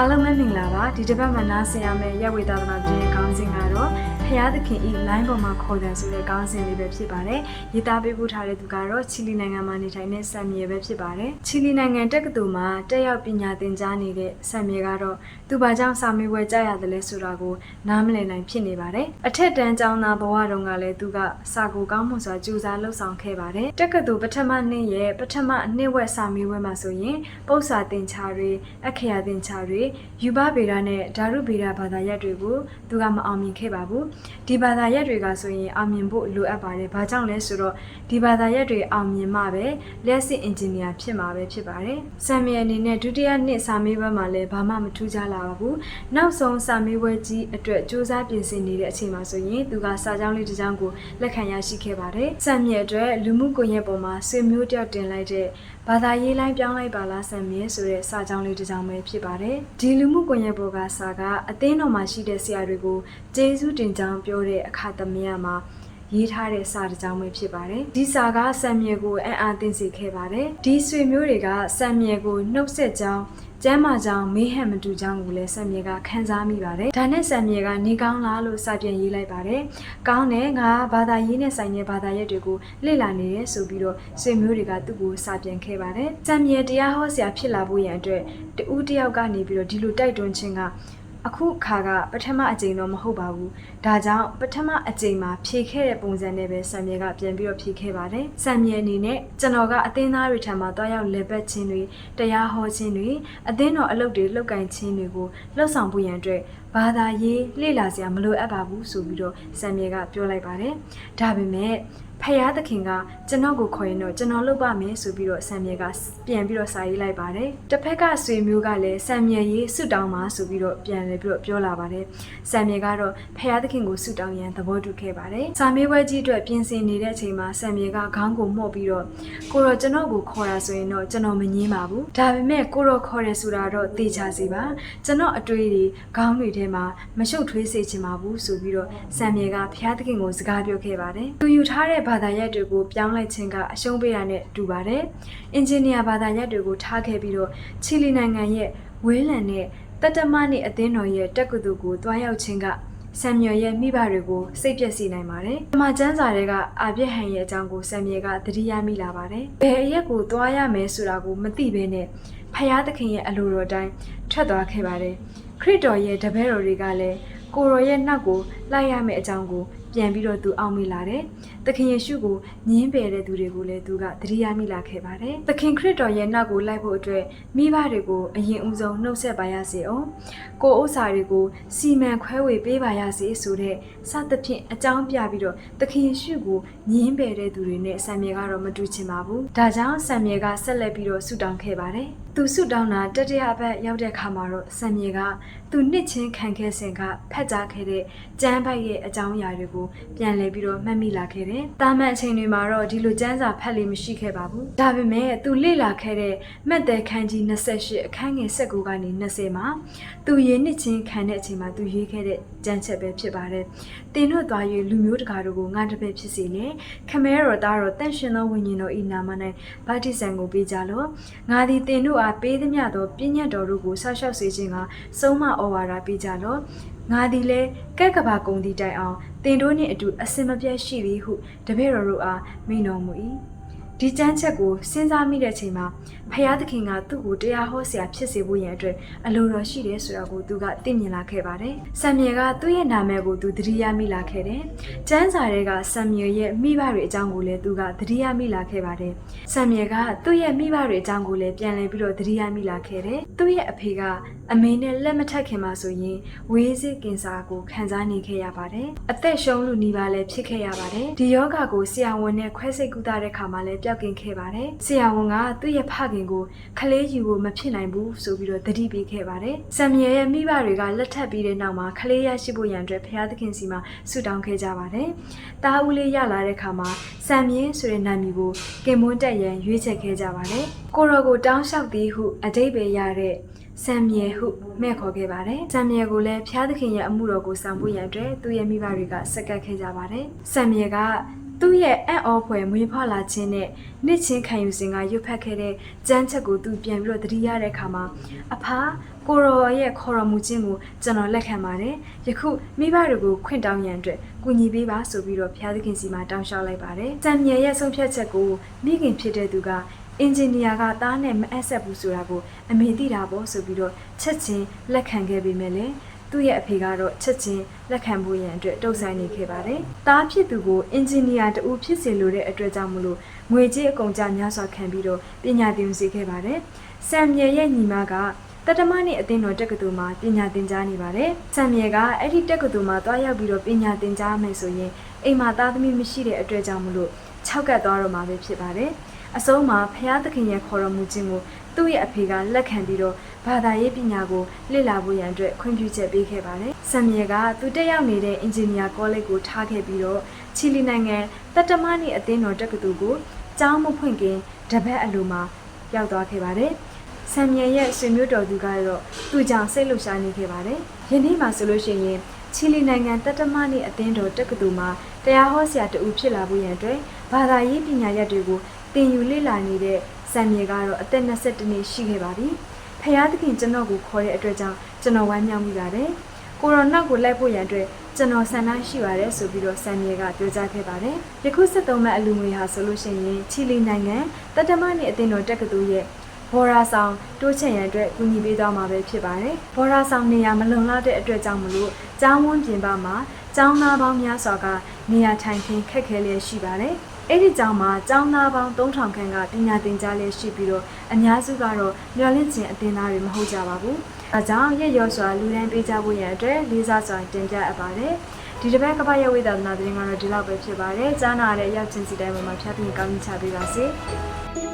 အားလုံးပဲမင်္ဂလာပါဒီတစ်ပတ်မှာနားဆင်ရမယ့်ရက်ဝေသာသနာသတင်းခေါင်းစဉ်ကတော့ ဖျားသခင်ဤ line ပေါ်မှာခေါ်တယ်ဆိုတဲ့ခေါင်းစဉ်လေးပဲဖြစ်ပါတယ်ရေးသားပေးပို့ထားတဲ့သူကတော့ချီလီနိုင်ငံမှာနေထိုင်တဲ့ဆမ်မြေပဲဖြစ်ပါတယ်ချီလီနိုင်ငံတက္ကသိုလ်မှာတက်ရောက်ပညာသင်ကြားနေတဲ့ဆမ်မြေကတော့သူဘာကြောင့်စာမေးပွဲကြားရတယ်လဲဆိုတာကိုနားမလည်နိုင်ဖြစ်နေပါတယ်အထက်တန်းကျောင်းသားဘဝတုန်းကလည်းသူကစာကိုကောင်းမွန်စွာကြိုးစားလှုပ်ဆောင်ခဲ့ပါတယ်တက္ကသိုလ်ပထမနှစ်ရဲ့ပထမအနှစ်ဝက်စာမေးပွဲမှာဆိုရင်ပု္ပ္ပစာသင်္ချာတွေအခရာသင်္ချာတွေယူဘဗေဒနဲ့ဓာတုဗေဒဘာသာရပ်တွေကိုသူကမအောင်မြင်ခဲ့ပါဘူးဒီဘာသာရပ်တွေကဆိုရင်အောင်မြင်ဖို့လိုအပ်ပါတယ်ဘာကြောင့်လဲဆိုတော့ဒီဘာသာရပ်တွေအောင်မြင်မှပဲလက်စစ်အင်ဂျင်နီယာဖြစ်မှာပဲဖြစ်ပါတယ်ဆမ်မီယအနေနဲ့ဒုတိယနှစ်စာမေးပွဲမှာလည်းဘာမှမထူးခြားလာပါဘူးနောက်ဆုံးစာမေးပွဲကြီးအတွက်စူးစမ်းပြင်ဆင်နေတဲ့အချိန်မှာဆိုရင်သူကစာကြောင်းလေးတစ်ကြောင်းကိုလက်ခံရရှိခဲ့ပါတယ်ဆမ်မီယအတွက်လူမှုကွန်ရက်ပေါ်မှာဆွေမျိုးတယောက်တင်လိုက်တဲ့ ဘာသာရေးလိုင်းပြောင်းလိုက်ပါလားဆမ်မီယဆိုတဲ့စာကြောင်းလေးတစ်ကြောင်းပဲဖြစ်ပါတယ်ဒီလူမှုကွန်ရက်ပေါ်ကစာကအသင်းတော်မှာရှိတဲ့ဆရာတွေကိုကျေးဇူးတင်ကြောင်းပြောတဲ့အခါသမယမှာ ရေးထားတဲ့စာတစ်ကြောင်းပဲဖြစ်ပါတယ်ဒီစာကဆမ်မြေကိုအံ့အားသင့်စေခဲ့ပါတယ်ဒီဆွေမျိုးတွေကဆမ်မြေကိုနှုတ်ဆက်ကြောင်းကျမ်းမာကြောင်းမေးဟန်မတူကြောင်းကိုလည်းဆမ်မြေကခန်းစားမိပါတယ်ဒါနဲ့ဆမ်မြေကနေကောင်းလားလို့စာပြန်ရေးလိုက်ပါတယ်ကောင်းတယ်ငါဘာသာရေးနဲ့ဆိုင်တဲ့ဘာသာရပ်တွေကိုလေ့လာနေတယ်ဆိုပြီးတော့ဆွေမျိုးတွေကသူ့ကိုစာပြန်ခဲ့ပါတယ်ဆမ်မြေတရားဟောဆရာဖြစ်လာဖို့ရန်အတွက်တူးတယောက်ကနေပြီးတော့ဒီလိုတိုက်တွန်းခြင်းက အခုခါကပထမအကြိမ်တော့မဟုတ်ပါဘူး။ဒါကြောင့်ပထမအကြိမ်မှာဖြေခဲ့တဲ့ပုံစံနဲ့ပဲဆံမြေကပြန်ပြီးတော့ဖြေခဲ့ပါတယ်။ဆံမြေအနေနဲ့ကျွန်တော်ကအသင်းသားတွေထံမှာတွားရောက်လေပတ်ခြင်းတွေတရားဟောခြင်းတွေအသင်းတော်အလုပ်တွေလုပ်ကင်ခြင်းတွေကိုလှုပ်ဆောင်ဖို့ရန်အတွက်ဘာသာရေးလေ့လာစရာမလိုအပ်ပါဘူးဆိုပြီးတော့ဆံမြေကပြောလိုက်ပါတယ်။ဒါပေမဲ့ ဖယားသခင်ကကျွန်တော်ကိုခေါ်ရင်တော့ကျွန်တော်လုပ်ပါမယ်ဆိုပြီးတော့ဆံမြေကပြန်ပြီးတော့စာရေးလိုက်ပါတယ်။တစ်ဖက်ကဆွေမျိုးကလည်းဆံမြေရေးဆွတောင်းပါဆိုပြီးတော့ပြန်လည်းပြီးတော့ပြောလာပါတယ်။ဆံမြေကတော့ဖယားသခင်ကိုဆွတောင်းရန်သဘောတူခဲ့ပါတယ်။စာမေးပွဲကြီးအတွက်ပြင်ဆင်နေတဲ့အချိန်မှာဆံမြေကခေါင်းကိုမှုတ်ပြီးတော့ကိုတော့ကျွန်တော်ကိုခေါ်တာဆိုရင်တော့ကျွန်တော်မငင်းပါဘူး။ဒါပေမဲ့ကိုတော့ခေါ်တယ်ဆိုတာတော့သိချစေပါ။ကျွန်တော်အတွေ့အတွေခေါင်းတွေထဲမှာမရှုပ်ထွေးစေချင်ပါဘူးဆိုပြီးတော့ဆံမြေကဖယားသခင်ကိုစကားပြောခဲ့ပါတယ်။သူယူထားတဲ့ဘာသာရပ်တွေကိုပြောင်းလိုက်ခြင်းကအရှုံးပေးတာနဲ့တူပါတယ်။အင်ဂျင်နီယာဘာသာရပ်တွေကိုထားခဲ့ပြီးတော့ချီလီနိုင်ငံရဲ့ဝေးလံတဲ့တတမနဲ့အသင်းတော်ရဲ့တက္ကသိုလ်ကိုတွားရောက်ခြင်းကဆမ်မြယ်ရဲ့မိဘတွေကိုစိတ်ပျက်စေနိုင်ပါတယ်။ဒီမှာကျမ်းစာတွေကအာပြည့်ဟန်ရဲ့အကြောင်းကိုဆမ်မြယ်ကသတိရမိလာပါတယ်။ဘယ်အရက်ကိုတွားရမယ်ဆိုတာကိုမသိဘဲနဲ့ဖယားသခင်ရဲ့အလိုတော်တိုင်းထွက်သွားခဲ့ပါတယ်။ခရစ်တော်ရဲ့တပည့်တော်တွေကလည်းကိုရောရဲ့နောက်ကိုလိုက်ရမယ့်အကြောင်းကို ပြန်ပြီးတော့သူအောက်မေ့လာတယ်။သခင်ယေရှုကိုညင်းပယ်တဲ့သူတွေကိုလည်းသူကသတိရမိလာခဲ့ပါတယ်။သခင်ခရစ်တော်ရဲ့နောက်ကိုလိုက်ဖို့အတွက်မိဘတွေကိုအရင်ဦးဆုံးနှုတ်ဆက်ပါရစေအောင်။ကိုယ်ဥစ္စာတွေကိုစီမံခွဲဝေပေးပါရစေဆိုတဲ့စသဖြင့်အကြောင်းပြပြီးတော့သခင်ယေရှုကိုညင်းပယ်တဲ့သူတွေနဲ့ဆံမြေကတော့မတူချင်ပါဘူး။ဒါကြောင့်ဆံမြေကဆက်လက်ပြီးတော့ဆုတောင်းခဲ့ပါတယ်။သူဆုတောင်းတာတတိယဘက်ရောက်တဲ့အခါမှာတော့ဆံမြေက သူနှစ်ချင်းခံခဲ့စဉ်ကဖက်ကြားခဲ့တဲ့ကျမ်းပိုက်ရဲ့အကြောင်းအရာတွေကိုပြန်လည်ပြီးတော့မှတ်မိလာခဲ့တယ်။တာမန်အချိန်တွေမှာတော့ဒီလိုကျမ်းစာဖတ်လို့မရှိခဲ့ပါဘူး။ဒါပေမဲ့သူလေ့လာခဲ့တဲ့မှတ်တဲ့ခန်းကြီး28အခန်းငယ်19ကနေ20မှာသူရင်းနှစ်ချင်းခံတဲ့အချိန်မှာသူရေးခဲ့တဲ့ကျမ်းချက်ပဲဖြစ်ပါတယ်။တင်တို့သွား၍လူမျိုးတကာတို့ကိုငါတပည့်ဖြစ်စေလေခမဲတော်သားတော်တန့်ရှင်သောဝိညာဉ်တော်ဤနာမ၌ဗတ္တိဇံကိုပေးကြလော့။ငါသည်တင်တို့အားပေးသမျှသောပြည့်ညတ်တော်တို့ကိုဆောက်ရှောက်စေခြင်းကဆုံးမဩဝါဒပေးကြလော့။ငါသည်လည်းကက်ကဘာကုံဒီတိုင်အောင်တင်တို့နှင့်အတူအစင်မပြတ်ရှိသည်ဟုတပည့်တော်တို့အားမိန့်တော်မူ၏ဒီကြမ်းချက်ကိုစဉ်းစားမိတဲ့အချိန်မှာဖယားသခင်ကသူ့ကိုတရားဟောဆရာဖြစ်စေဖို့ရန်အတွက်အလိုတော်ရှိတယ်ဆိုတာကိုသူကသိမြင်လာခဲ့ပါတယ်။ဆမ်မြေကသူ့ရဲ့နာမည်ကိုသူသတိရမိလာခဲ့တယ်။ကျမ်းစာတွေကဆမ်မြေရဲ့မိဘတွေအကြောင်းကိုလည်းသူကသတိရမိလာခဲ့ပါတယ်။ဆမ်မြေကသူ့ရဲ့မိဘတွေအကြောင်းကိုလည်းပြန်လည်ပြီးတော့သတိရမိလာခဲ့တယ်။သူ့ရဲ့အဖေက အမေနဲ့လက်မထက်ခင်မှာဆိုရင်ဝေးစစ်ကင်ဆာကိုခံစားနေခဲ့ရပါတယ်။အသက်ရှုံးလူနီးပါးလည်းဖြစ်ခဲ့ရပါတယ်။ဒီယောဂါကိုဆရာဝန်နဲ့ခွဲစိတ်ကုသတဲ့ခါမှာလည်းပျောက်ကင်ခဲ့ပါတယ်။ဆရာဝန်ကသူ့ရဲ့ဖခင်ကိုခလေးယူဖို့မဖြစ်နိုင်ဘူးဆိုပြီးတော့တတိပေးခဲ့ပါတယ်။ဆမ်မြယ်ရဲ့မိဘတွေကလက်ထပ်ပြီးတဲ့နောက်မှာခလေးရရှိဖို့ရန်အတွက်ဖခင်သခင်စီမှာဆုတောင်းခဲ့ကြပါတယ်။တားဦးလေးရလာတဲ့ခါမှာဆမ်မြယ်ဆိုတဲ့နာမည်ကိုကင်မွန်းတက်ရန်ရွေးချယ်ခဲ့ကြပါတယ်။ကိုရောကိုတောင်းလျှောက်သည်ဟုအတိတ်ပဲရတဲ့ ဆမ်မြေဟုမဲ့ခေါ်ခဲ့ပါတယ်။ဆမ်မြေကိုလည်းဖျားသခင်ရဲ့အမှုတော်ကိုဆောင်ဖို့ရန်အတွက်သူ့ရဲ့မိဘတွေကစက္ကပ်ခဲ့ကြပါတယ်။ဆမ်မြေကသူ့ရဲ့အံ့ဩဖွယ်မွေးဖွားလာခြင်းနဲ့နှစ်ချင်းခံယူစဉ်ကရွတ်ဖတ်ခဲ့တဲ့ကြမ်းချက်ကိုသူပြန်ပြီးတော့သတိရတဲ့အခါမှာအဖာကိုရောရဲ့ခေါ်တော်မူခြင်းကိုကျွန်တော်လက်ခံပါတယ်။ယခုမိဘတွေကိုခွင့်တောင်းရန်အတွက်ကူညီပေးပါဆိုပြီးတော့ဘုရားသခင်စီမှာတောင်းလျှောက်လိုက်ပါတယ်။စံမြယ်ရဲ့ဆုံးဖြတ်ချက်ကိုမိခင်ဖြစ်တဲ့သူက အင်ဂျင်နီယာကသားနဲ့မအပ်ဆက်ဘူးဆိုတာကိုအမေသိတာပေါ့ဆိုပြီးတော့ချက်ချင်းလက်ခံခဲ့ပေမဲ့လည်းသူ့ရဲ့အဖေကတော့ချက်ချင်းလက်ခံဖို့ရန်အတွက်တုံ့ဆိုင်းနေခဲ့ပါတယ်။သားဖြစ်သူကိုအင်ဂျင်နီယာတူဖြစ်စေလိုတဲ့အတွက်ကြောင့်မလို့ငွေကြေးအကုန်ကြများစွာခံပြီးတော့ပညာသင်စေခဲ့ပါတယ်။ဆမ်မြယ်ရဲ့ညီမကတတမနဲ့အသင်းတော်တက္ကသိုလ်မှာပညာသင်ကြားနေပါတယ်။ဆမ်မြယ်ကအဲ့ဒီတက္ကသိုလ်မှာတွားရောက်ပြီးတော့ပညာသင်ကြားမယ်ဆိုရင်အိမ်မှာသားသမီးမရှိတဲ့အတွက်ကြောင့်မလို့၆ကတ်သွားတော့မှာပဲဖြစ်ပါတယ်။ အဆုံးမှာဖျားသခင်ရဲ့ခေါ်တော်မူခြင်းကိုသူ့ရဲ့အဖေကလက်ခံပြီးတော့ဘာသာရေးပညာကိုလေ့လာဖို့ရန်အတွက်ခွင့်ပြုချက်ပေးခဲ့ပါတယ်။ဆမ်မြေကသူတက်ရောက်နေတဲ့အင်ဂျင်နီယာကောလိပ်ကိုထားခဲ့ပြီးတော့ချီလီနိုင်ငံတတမနီအသင်းတော်တက္ကသိုလ်ကိုကျောင်းမဖွင့်ခင်တပတ်အလိုမှာရောက်သွားခဲ့ပါတယ်။ဆမ်မြေရဲ့ဆွေမျိုးတော်သူကတော့သူ့ကြောင့်စိတ်လှုပ်ရှားနေခဲ့ပါတယ်။ယနေ့မှဆိုလို့ရှိရင်ချီလီနိုင်ငံတတမနီအသင်းတော်တက္ကသိုလ်မှာတရားဟောဆရာတူဖြစ်လာဖို့ရန်အတွက်ဘာသာရေးပညာရပ်တွေကို သင်ယူလေ့လာနေတဲ့ဆမ်မြေကတော့အသက်22နှစ်ရှိခဲ့ပါပြီ။ဖယားသခင်ကျွန်တော်ကိုခေါ်တဲ့အတွက်ကြောင့်ကျွန်တော်ဝမ်းမြောက်မိပါတယ်။ကိုရိုနာကိုလိုက်ဖို့ရန်အတွက်ကျွန်တော်ဆန္ဒရှိပါတယ်ဆိုပြီးတော့ဆမ်မြေကပြောကြားခဲ့ပါတယ်။ယခု73မှတ်အလူငွေဟာဆိုလို့ရှိရင်ချီလီနိုင်ငံတတမနဲ့အသင်းတော်တက္ကသိုလ်ရဲ့ဘော်ရာဆောင်တိုးချဲ့ရန်အတွက်ကူညီပေးသွားမှာပဲဖြစ်ပါတယ်။ဘော်ရာဆောင်နေရာမလုံလောက်တဲ့အတွက်ကြောင့်မလို့ကျောင်းဝန်းပြင်ပမှာကျောင်းသားပေါင်းများစွာကနေရာထိုင်ခင်းခက်ခဲလျက်ရှိပါတယ်။ အဲ့ဒီကျောင်းမှာကျောင်းသားပေါင်း3000ခန့်ကပညာသင်ကြားလျက်ရှိပြီးတော့အများစုကတော့မျှော်လင့်ခြင်းအသင်သားတွေမဟုတ်ကြပါဘူး။အဲကြောင့်ရက်ရောစွာလူတိုင်းပေးကြဖို့ရန်အတွက်လေးစားစွာတင်ပြအပ်ပါတယ်။ဒီတစ်ပတ်ကပ္ပရဲ့ဝိသဒနာသတင်းကတော့ဒီလောက်ပဲဖြစ်ပါတယ်။ကြားနာရတဲ့ရောက်ချင်းစီတိုင်းမှာဖျားပြင်းကောင်းချပေးပါစေ။